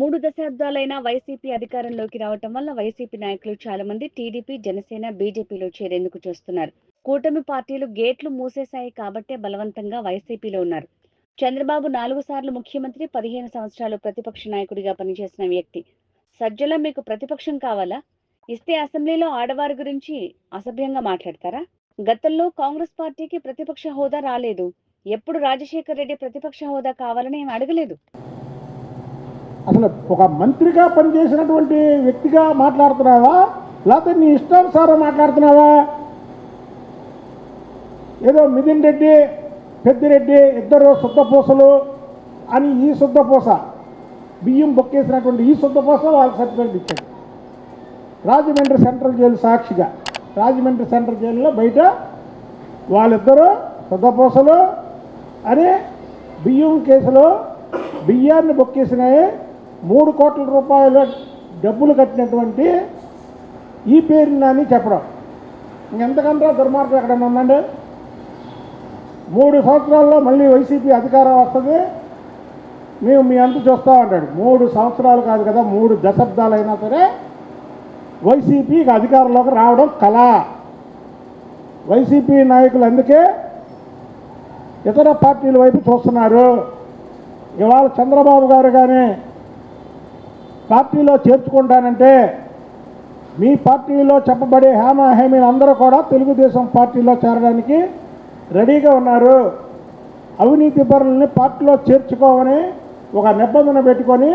మూడు దశాబ్దాలైన వైసీపీ అధికారంలోకి రావటం వల్ల వైసీపీ నాయకులు చాలా మంది టీడీపీ జనసేన బీజేపీలో చేరేందుకు చూస్తున్నారు. కూటమి పార్టీలు గేట్లు మూసేశాయి కాబట్టే బలవంతంగా వైసీపీలో ఉన్నారు. చంద్రబాబు నాలుగు సార్లు ముఖ్యమంత్రి పదిహేను సంవత్సరాలు ప్రతిపక్ష నాయకుడిగా పనిచేసిన వ్యక్తి. సజ్జల మీకు ప్రతిపక్షం కావాలా? ఇస్తే అసెంబ్లీలో ఆడవారి గురించి అసభ్యంగా మాట్లాడతారా? గతంలో కాంగ్రెస్ పార్టీకి ప్రతిపక్ష హోదా రాలేదు. ఎప్పుడు రాజశేఖర్ రెడ్డి ప్రతిపక్ష హోదా కావాలని ఏం అడగలేదు? అసలు ఒక మంత్రిగా పనిచేసినటువంటి వ్యక్తిగా మాట్లాడుతున్నావా? లేకపోతే నీ ఇష్టానుసారం మాట్లాడుతున్నావా? ఏదో మిథున్ రెడ్డి పెద్దిరెడ్డి ఇద్దరు శుద్ధపూసలు అని ఈ శుద్ధపూస బియ్యం బొక్కేసినటువంటి ఈ శుద్ధపూస వాళ్ళకి సర్టిఫికేట్ ఇచ్చాడు. రాజమండ్రి సెంట్రల్ జైలు సాక్షిగా రాజమండ్రి సెంట్రల్ జైలులో బయట వాళ్ళిద్దరూ శుద్ధపూసలు అని బియ్యం కేసులో బియ్యాన్ని బొక్కేసినాయి. మూడు కోట్ల రూపాయల డబ్బులు కట్టినటువంటి ఈ పేరుని అని చెప్పడం. ఎంతకంటే దుర్మార్గం ఎక్కడన్నా ఉందండి మూడు సంవత్సరాల్లో మళ్ళీ వైసీపీ అధికారం వస్తుంది. మేము మీ అంత చూస్తూ ఉంటాడు మూడు సంవత్సరాలు కాదు కదా మూడు దశాబ్దాలైనా సరే వైసీపీకి అధికారంలోకి రావడం కళ. వైసీపీ నాయకులు అందుకే ఇతర పార్టీల వైపు చూస్తున్నారు. ఇవాళ చంద్రబాబు గారు కానీ పార్టీలో చేర్చుకుంటానంటే మీ పార్టీలో చెప్పబడే హేమ హేమీలు అందరూ కూడా తెలుగుదేశం పార్టీలో చేరడానికి రెడీగా ఉన్నారు. అవినీతి పరులని పార్టీలో చేర్చుకోమని ఒక నిబంధన పెట్టుకొని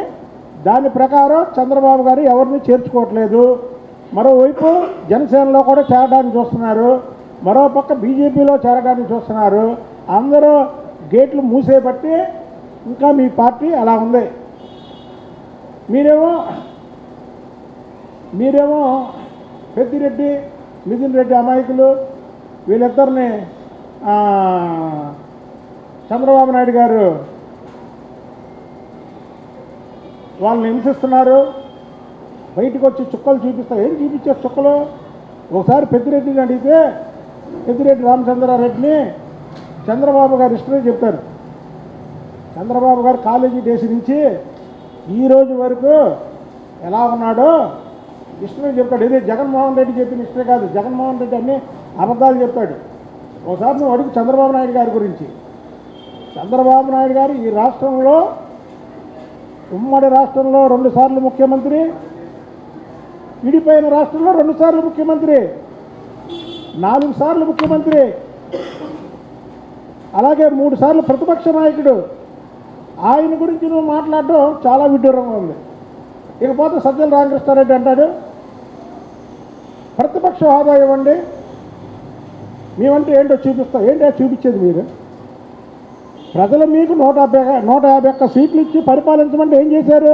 దాని ప్రకారం చంద్రబాబు గారు ఎవరిని చేర్చుకోవట్లేదు. మరోవైపు జనసేనలో కూడా చేరడానికి చూస్తున్నారు. మరోపక్క బీజేపీలో చేరడానికి చూస్తున్నారు. అందరూ గేట్లు మూసేపట్టి ఇంకా మీ పార్టీ అలా ఉంది. మీరేమో మీరేమో పెద్దిరెడ్డి మిథున్ రెడ్డి అమాయకులు వీళ్ళిద్దరిని చంద్రబాబు నాయుడు గారు వాళ్ళని హింసిస్తున్నారు. బయటకు వచ్చి చుక్కలు చూపిస్తారు. ఏం చూపించారు చుక్కలు? ఒకసారి పెద్దిరెడ్డిని అడిగితే పెద్దిరెడ్డి రామచంద్రారెడ్డిని చంద్రబాబు గారు ఇష్టమే చెప్తారు. చంద్రబాబు గారు కాలేజీ డేస్ నుంచి ఈ రోజు వరకు ఎలా ఉన్నాడో హిస్టరీ చెప్పాడు ఇది జగన్మోహన్ రెడ్డి చెప్పిన హిస్టరీ కాదు. జగన్మోహన్ రెడ్డి అన్ని అబద్ధాలు చెప్పాడు ఒకసారి నువ్వు అడుగు చంద్రబాబు నాయుడు గారి గురించి. చంద్రబాబు నాయుడు గారు ఈ రాష్ట్రంలో ఉమ్మడి రాష్ట్రంలో రెండుసార్లు ముఖ్యమంత్రి విడిపోయిన రాష్ట్రంలో రెండుసార్లు ముఖ్యమంత్రి నాలుగు సార్లు ముఖ్యమంత్రి అలాగే మూడు సార్లు ప్రతిపక్ష నాయకుడు. ఆయన గురించి నువ్వు మాట్లాడటం చాలా విడ్డూరంగా ఉంది. ఇకపోతే సజ్జల రామకృష్ణారెడ్డి అంటాడు ప్రతిపక్ష హోదా ఇవ్వండి. మేమంటే ఏంటో చూపిస్తాం. ఏంటో చూపించేది మీరు? ప్రజలు మీకు నూట యాభై నూట యాభై ఒక్క సీట్లు ఇచ్చి పరిపాలించమంటే ఏం చేశారు?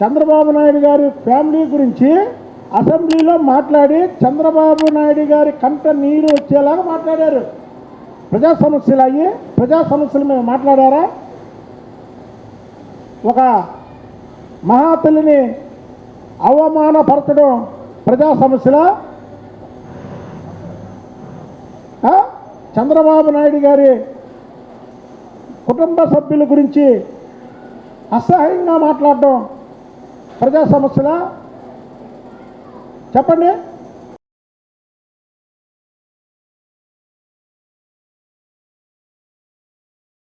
చంద్రబాబు నాయుడు గారి ఫ్యామిలీ గురించి అసెంబ్లీలో మాట్లాడి చంద్రబాబు నాయుడు గారి కంట నీరు వచ్చేలాగా మాట్లాడారు. ప్రజా సమస్యలు అయ్యి ప్రజా సమస్యలు మేము మాట్లాడారా? ఒక మహాతల్లిని అవమానపరచడం ప్రజా సమస్యల? చంద్రబాబు నాయుడు గారి కుటుంబ సభ్యుల గురించి అసహ్యంగా మాట్లాడడం ప్రజా సమస్యల? చెప్పండి.